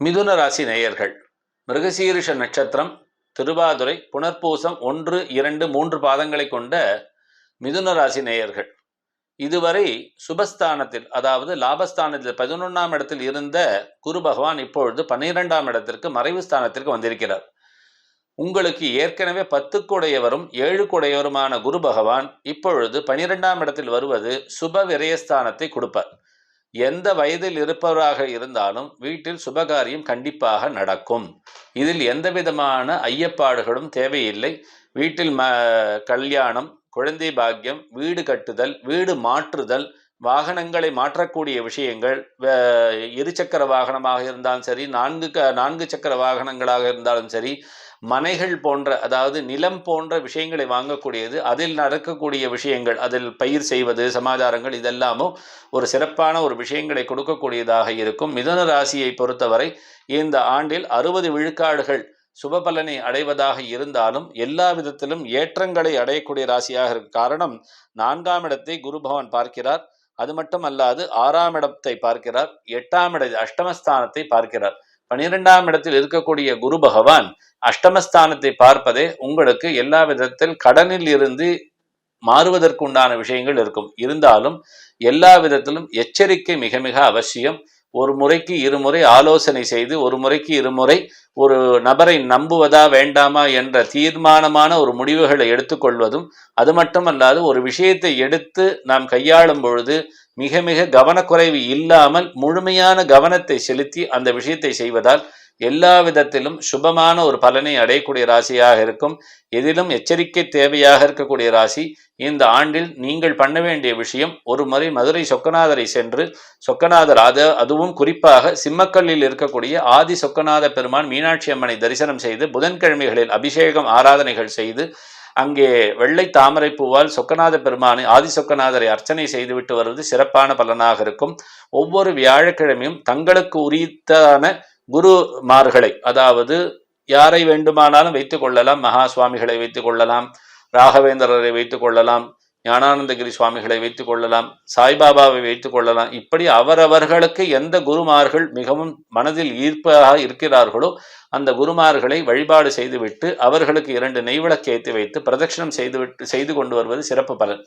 மிதுன ராசி நேயர்கள் மிருகசீரிஷ நட்சத்திரம் திருவாதுரை புனர்பூசம் ஒன்று இரண்டு மூன்று பாதங்களை கொண்ட மிதுன ராசி நேயர்கள். இதுவரை சுபஸ்தானத்தில் அதாவது லாபஸ்தானத்தில் பதினொன்றாம் இடத்தில் இருந்த குரு பகவான் இப்பொழுது பன்னிரெண்டாம் இடத்திற்கு மறைவு ஸ்தானத்திற்கு வந்திருக்கிறார். உங்களுக்கு ஏற்கனவே பத்துக்குடையவரும் ஏழுக்குடையவருமான குரு பகவான் இப்பொழுது பனிரெண்டாம் இடத்தில் வருவது சுப விரயஸ்தானத்தை கொடுப்பார். எந்த வயதில் இருப்பவராக இருந்தாலும் வீட்டில் சுபகாரியம் கண்டிப்பாக நடக்கும். இதில் எந்த விதமான ஐயப்பாடுகளும் தேவையில்லை. வீட்டில் ம கல்யாணம் குழந்தை பாக்கியம் வீடு கட்டுதல் வீடு மாற்றுதல் வாகனங்களை மாற்றக்கூடிய விஷயங்கள் இருசக்கர வாகனமாக இருந்தாலும் சரி நான்கு க நான்கு சக்கர வாகனங்களாக இருந்தாலும் சரி மனைகள் போன்ற அதாவது நிலம் போன்ற விஷயங்களை வாங்கக்கூடியது அதில் நடக்கக்கூடிய விஷயங்கள் அதில் பயிர் செய்வது சமாச்சாரங்கள் இதெல்லாமும் ஒரு சிறப்பான ஒரு விஷயங்களை கொடுக்கக்கூடியதாக இருக்கும். மிதன ராசியை பொறுத்தவரை இந்த ஆண்டில் அறுபது விழுக்காடுகள் சுப பலனை அடைவதாக இருந்தாலும் எல்லா விதத்திலும் ஏற்றங்களை அடையக்கூடிய ராசியாக இருக்க. காரணம் நான்காம் இடத்தை குரு பகவான் பார்க்கிறார். அது மட்டும் அல்லாது ஆறாம் இடத்தை பார்க்கிறார். எட்டாம் இட அஷ்டமஸ்தானத்தை பார்க்கிறார். பனிரெண்டாம் இடத்தில் இருக்கக்கூடிய குரு பகவான் அஷ்டமஸ்தானத்தை பார்ப்பதே உங்களுக்கு எல்லா விதத்தில் கடனில் இருந்து மாறுவதற்குண்டான விஷயங்கள் இருக்கும். இருந்தாலும் எல்லா விதத்திலும் எச்சரிக்கை மிக மிக அவசியம். ஒரு முறைக்கு இருமுறை ஆலோசனை செய்து ஒரு முறைக்கு இருமுறை ஒரு நபரை நம்புவதா வேண்டாமா என்ற தீர்மானமான ஒரு முடிவுகளை எடுத்துக்கொள்வதும் அது மட்டுமல்லாது ஒரு விஷயத்தை எடுத்து நாம் கையாளும் பொழுது மிக மிக கவனக்குறைவு இல்லாமல் முழுமையான கவனத்தை செலுத்தி அந்த விஷயத்தை செய்வதால் எல்லா விதத்திலும் சுபமான ஒரு பலனை அடையக்கூடிய ராசியாக இருக்கும். எதிலும் எச்சரிக்கை தேவையாக இருக்கக்கூடிய ராசி இந்த ஆண்டில் நீங்கள் பண்ண வேண்டிய விஷயம் ஒரு முறை மதுரை சொக்கநாதரை சென்று சொக்கநாதர் அது அதுவும் குறிப்பாக சிம்மக்கல்லில் இருக்கக்கூடிய ஆதி சொக்கநாத பெருமான் மீனாட்சி அம்மனை தரிசனம் செய்து புதன்கிழமைகளில் அபிஷேகம் ஆராதனைகள் செய்து அங்கே வெள்ளை தாமரை பூவால் சொக்கநாத பெருமானை ஆதி சொக்கநாதரை அர்ச்சனை செய்துவிட்டு வருவது சிறப்பான பலனாக இருக்கும். ஒவ்வொரு வியாழக்கிழமையும் தங்களுக்கு உரித்தான குருமார்களை அதாவது யாரை வேண்டுமானாலும் வைத்துக் கொள்ளலாம் மகா சுவாமிகளை வைத்துக் கொள்ளலாம் ராகவேந்திரரை வைத்துக் கொள்ளலாம் ஞானானந்தகிரி சுவாமிகளை வைத்துக் கொள்ளலாம் சாய்பாபாவை வைத்துக் கொள்ளலாம். இப்படி அவரவர்களுக்கு எந்த குருமார்கள் மிகவும் மனதில் ஈர்ப்பாக இருக்கிறார்களோ அந்த குருமார்களை வழிபாடு செய்துவிட்டு அவர்களுக்கு இரண்டு நெய்விளக்கு ஏற்றி வைத்து பிரதட்சணம் செய்துவிட்டு செய்து கொண்டு வருவது சிறப்பு பலன்.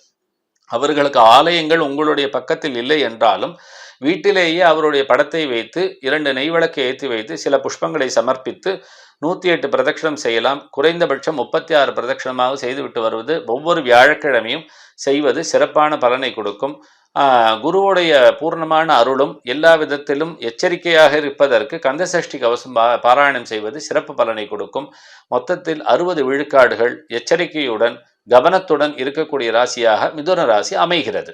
அவர்களுக்கு ஆலயங்கள் உங்களுடைய பக்கத்தில் இல்லை என்றாலும் வீட்டிலேயே அவருடைய படத்தை வைத்து இரண்டு நெய்விளக்கை ஏற்றி வைத்து சில புஷ்பங்களை சமர்ப்பித்து நூற்றி எட்டு பிரதட்சணம் செய்யலாம். குறைந்தபட்சம் முப்பத்தி ஆறு பிரதட்சணமாக செய்துவிட்டு வருவது ஒவ்வொரு வியாழக்கிழமையும் செய்வது சிறப்பான பலனை கொடுக்கும். குருவுடைய பூர்ணமான அருளும் எல்லா விதத்திலும் எச்சரிக்கையாக இருப்பதற்கு கந்தசஷ்டி கவசம் பாராயணம் செய்வது சிறப்பு பலனை கொடுக்கும். மொத்தத்தில் அறுபது விழுக்காடுகள் எச்சரிக்கையுடன் கவனத்துடன் இருக்கக்கூடிய ராசியாக மிதுன ராசி அமைகிறது.